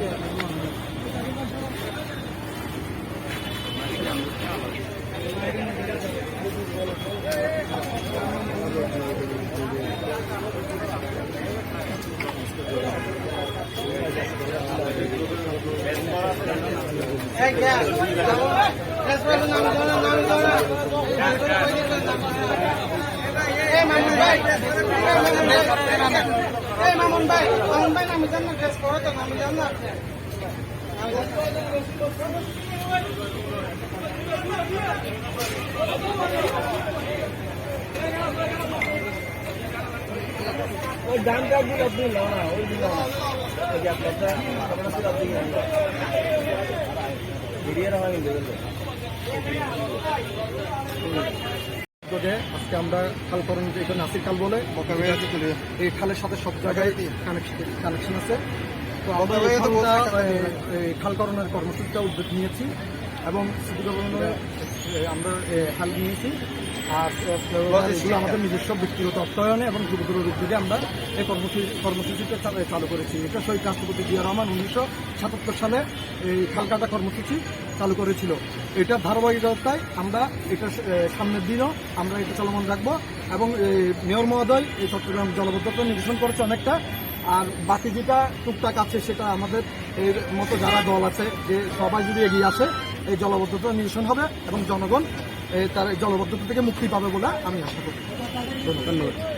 এই মামুন ভাই মামুন ভাই নামি যান না ড্রেস করো তো নামি ওই ডান কাপড় আপনি না ওই ওই যে আপনার সাথে আপনি নাও না ভিডিও রাখা কিন্তু উদ্যোগে আজকে আমরা খাল করেন এখানে নাসির খাল বলে এই খালের সাথে সব জায়গায় কানেকশন আছে। তো আমরা খালকরণের কর্মসূচিটা উদ্যোগ নিয়েছি। এবং সিটি গভর্নমেন্টের আমরা খাল নিয়েছি। আর আমাদের নিজস্ব ব্যক্তিগত অর্থায়নে এবং যুবদুর উদ্যোগে আমরা এই কর্মসূচি কর্মসূচিটা চালু- করেছি। এটা শহীদ রাষ্ট্রপতি জিয়া রহমান উনিশশো সাতাত্তর সালে এই খালকাটা কর্মসূচি চালু করেছিল। এটা ধারাবাহিকতায় আমরা এটা সামনের দিনও আমরা এটা চলমান রাখব এবং মেয়র মহোদয় এই চট্টগ্রাম জলবদ্ধতা নিরসন করেছে অনেকটা। আর বাকি যেটা টুকটাক আছে সেটা আমাদের এর মতো যারা দল আছে যে সবাই যদি এগিয়ে আসে এই জলবদ্ধতা নিরসন হবে এবং জনগণ তার এই জলবদ্ধতা থেকে মুক্তি পাবে বলে আমি আশা করি। ধন্যবাদ।